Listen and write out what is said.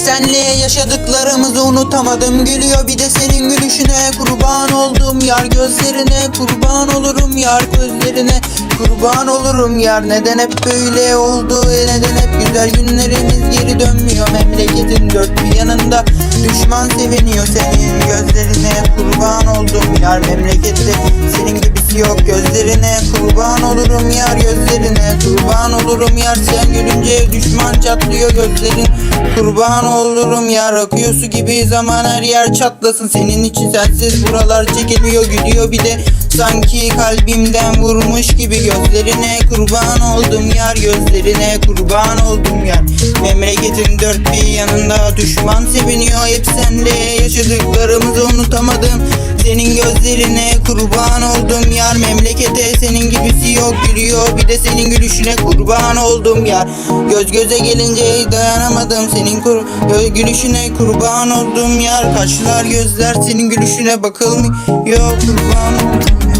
senle yaşadıklarımızı unutamadım. Gülüyor bir de senin gülüşüne. Kurban oldum Yar gözlerine. Kurban olurum yar gözlerine. Kurban olurum yar. Neden hep böyle oldu? E Neden hep güzel günlerimiz geri dönmüyor? Memleketin dört bir yanında Düşman seviniyor senin gözlerine. Kurban oldum yar memlekette. Senin gibisi yok gözlerine. Kurban olurum yar gözlerine. Kurban olurum yar sen gülünce Düşman çatlıyor gözlerin. Kurban olurum yar akıyor su gibi zaman her yer çatlasın. Senin için sensiz buralar çekilmiyor gidiyor bir de Sanki kalbimden vurmuş gibi gözlerine. Kurban oldum yar gözlerine kurban oldum yar. Memleketin dört bir yanında düşman seviniyor hep senle. Yaşadıklarımızı unutamadım senin gözlerine kurban oldum yar yok gülüyor. Bir de senin gülüşüne kurban oldum yar Göz göze gelince dayanamadım Senin kur gülüşüne kurban oldum yar. Kaşlar gözler senin gülüşüne bakılmıyor Kurban oldum yar